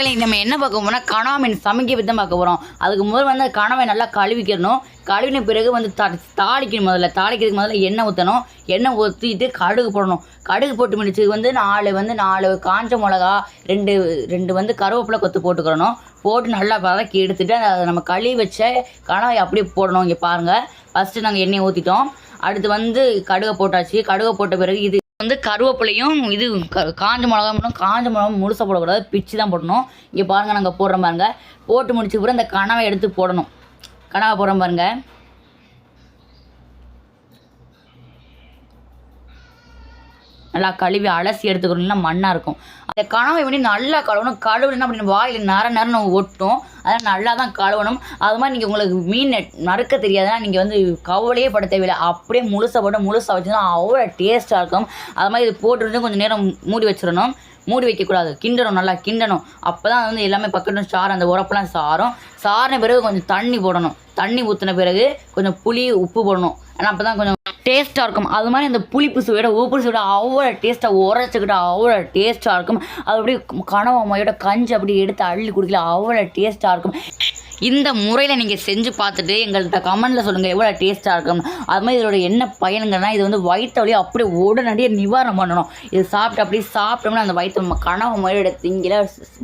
மக்களை நம்ம என்ன பார்க்க போனால் கணாமீன் சமைக்க பற்றி தான் பார்க்க போகிறோம் அதுக்கு முதல் வந்து அந்த கனவை நல்லா கழுவிக்கிறணும் கழுவின பிறகு வந்து தா தாளிக்கணும் முதல்ல. தாளிக்கிறதுக்கு முதல்ல எண்ணெய் ஊற்றணும் எண்ணெய் ஊற்றிட்டு கடுகு போடணும். கடுகு போட்டு முடிச்சு வந்து நாலு வந்து நாலு காஞ்ச மிளகா ரெண்டு ரெண்டு வந்து கருவேப்பிலை கொத்து போட்டுக்கிறணும் போட்டு நல்லா வதக்கி எடுத்துகிட்டு அதை நம்ம கழுவி வச்ச கனவை அப்படியே போடணும். இங்கே பாருங்கள் ஃபஸ்ட்டு நாங்கள் எண்ணெய் ஊற்றிட்டோம் அடுத்து வந்து கடுகை போட்டாச்சு. கடுகை போட்ட பிறகு இது வந்து கருவேப்பிலையும் இது க- காஞ்ச மிளகா மட்டும் காஞ்ச மிளகா முழுசாக போடக்கூடாது. பிச்சு தான் போடணும். இங்கே பாருங்கள் நாங்கள் போடுறோம் பாருங்க. போட்டு முடிச்ச பிறகு இந்த கனவை எடுத்து போடணும். கனவை போடுறோம் பாருங்கள் நல்லா கழுவி அலசி எடுத்துக்கணும்னா மண்ணாக இருக்கும். அந்த கனவை வந்து நல்லா கழுவணும். கழுவுனா அப்படின்னு வாயில் நர நம்ம ஒட்டும். அதனால் நல்லா தான் கழுவணும். அது மாதிரி நீங்கள் உங்களுக்கு மீன் மறுக்க நறுக்க தெரியாதுன்னா நீங்கள் வந்து கவலையே பட தேவையில்லை. அப்படியே முழுசாக போட்டு முழுசாக வச்சுன்னா அவ்வளோ டேஸ்ட்டாக இருக்கும். அது மாதிரி இது போட்டுருந்து கொஞ்சம் நேரம் மூடி வச்சிடணும். மூடி வைக்கக்கூடாது. கிண்டணும் நல்லா கிண்டணும். அப்போ தான் வந்து எல்லாமே பக்கத்து சாறு அந்த உரப்பெல்லாம் சாரும். சாறின பிறகு கொஞ்சம் தண்ணி போடணும். தண்ணி ஊற்றின பிறகு கொஞ்சம் புளி உப்பு போடணும். ஏன்னா அப்போ தான் கொஞ்சம் டேஸ்ட்டாக இருக்கும். அது மாதிரி அந்த புளிப்பு சுவையோட உப்பு சுவையோட அவ்வளோ டேஸ்ட்டாக உரைச்சிக்கிட்டு அவ்வளோ டேஸ்ட்டாக இருக்கும். அது அப்படியே கனவா மையோட கஞ்சி அப்படியே எடுத்து அள்ளி குடிக்கல அவ்வளோ டேஸ்ட்டாக இருக்கும். இந்த முறையில் நீங்கள் செஞ்சு பார்த்துட்டு எங்கள்கிட்ட கமெண்ட்டில் சொல்லுங்கள் எவ்வளோ டேஸ்ட்டாக இருக்கும். அது மாதிரி இதோட என்ன பயனுங்கன்னா இது வந்து வயிற்று வலியை அப்படியே உடனடியாக நிவாரணம் பண்ணணும். இது சாப்பிட்டு அப்படியே சாப்பிட்டோம்னா அந்த வயிற்று கனவு முறையோட திங்கில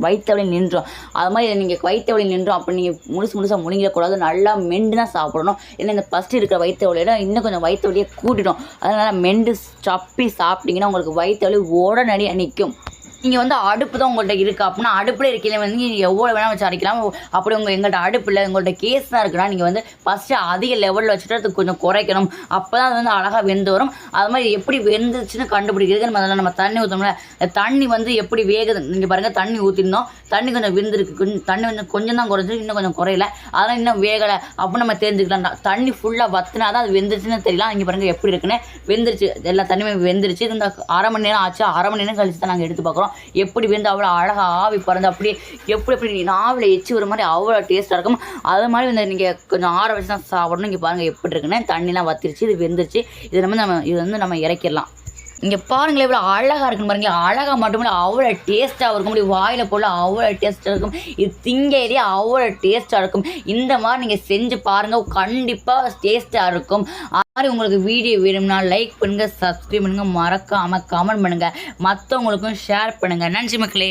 வயிற்று வலி நின்றோம். அது மாதிரி இதை நீங்கள் வயிற்று வலி நின்றோம் அப்போ நீங்கள் முழுசு முழுசாக முழுங்கிடக்கூடாது. நல்லா மெண்டு தான் சாப்பிடணும். ஏன்னா இந்த ஃபஸ்ட்டு இருக்கிற வயிற்று வலியோட இன்னும் கொஞ்சம் வயிற்று வலியை கூட்டிடும். அதனால் மெண்டு சப்பி சாப்பிட்டீங்கன்னா உங்களுக்கு வயிற்று வலி உடனடியாக நிற்கும் நீங்கள் வந்து அடுப்பு தான் உங்கள்கிட்ட இருக்குது அப்படின்னா அடுப்பில் இருக்கையில் வந்து நீங்கள் எவ்வளோ வேணால் வச்சு அரைக்கலாம். அப்படி உங்கள் எங்கள்கிட்ட அடுப்பில் உங்கள்கிட்ட கேஸ் தான் இருக்குன்னா நீங்கள் வந்து ஃபஸ்ட்டு அதிக லெவலில் வச்சுட்டு அது கொஞ்சம் குறைக்கணும். அப்போ தான் அது வந்து அழகாக வெந்து வரும். அது மாதிரி எப்படி வெந்துச்சுன்னு கண்டுபிடிக்கிறதுக்கு முதல்ல நம்ம தண்ணி ஊற்றோம்ல தண்ணி வந்து எப்படி வேகுது? நீங்கள் பாருங்கள் தண்ணி ஊற்றிருந்தோம் தண்ணி கொஞ்சம் வெந்திருக்கு. தண்ணி வந்து கொஞ்சம் தான் குறைஞ்சி இன்னும் கொஞ்சம் குறையல. அதெல்லாம் இன்னும் வேகலை. அப்போ நம்ம தெரிஞ்சுக்கலாம். தண்ணி ஃபுல்லாக வத்தினா தான் அது வெந்துருச்சுன்னு தெரியலாம் இங்கே பாருங்கள் எப்படி இருக்குன்னு. வெந்துருச்சு. எல்லா தண்ணியுமே வெந்துருச்சு. இந்த அரை மணி நேரம் ஆச்சு. அரை மணி நேரம் கழிச்சு தான் நாங்கள் எடுத்து பார்க்குறோம் எப்படி வெந்து அவ்வளோ அழகாக ஆவி பறந்து அப்படியே எப்படி எப்படி நாவில் எச்சி வர மாதிரி அவ்வளோ டேஸ்ட்டாக இருக்கும். அது மாதிரி வந்து நீங்கள் கொஞ்சம் ஆற வச்சு தான் சாப்பிடணும். இங்கே பாருங்கள் எப்படி இருக்குன்னு. தண்ணிலாம் வத்திருச்சு இது வெந்துருச்சு. இது நம்ம நம்ம இது வந்து நம்ம இறக்கிடலாம். இங்கே பாருங்களேன் எவ்வளோ அழகாக இருக்குன்னு பாருங்களேன். அழகாக மட்டும் இல்லை அவ்வளோ டேஸ்ட்டாக இருக்கும். இப்படி வாயில் போல அவ்வளோ டேஸ்ட்டாக இருக்கும். இது திங்கையிலே அவ்வளோ டேஸ்ட்டாக இருக்கும். இந்த மாதிரி நீங்கள் செஞ்சு பாருங்கள் கண்டிப்பாக டேஸ்ட்டாக இருக்கும். மாதிரி உங்களுக்கு வீடியோ வேணும்னா லைக் பண்ணுங்கள் சப்ஸ்கிரைப் பண்ணுங்கள் மறக்காமல் கமெண்ட் பண்ணுங்கள் மற்றவங்களுக்கும் ஷேர் பண்ணுங்கள் நன்றி மக்களே.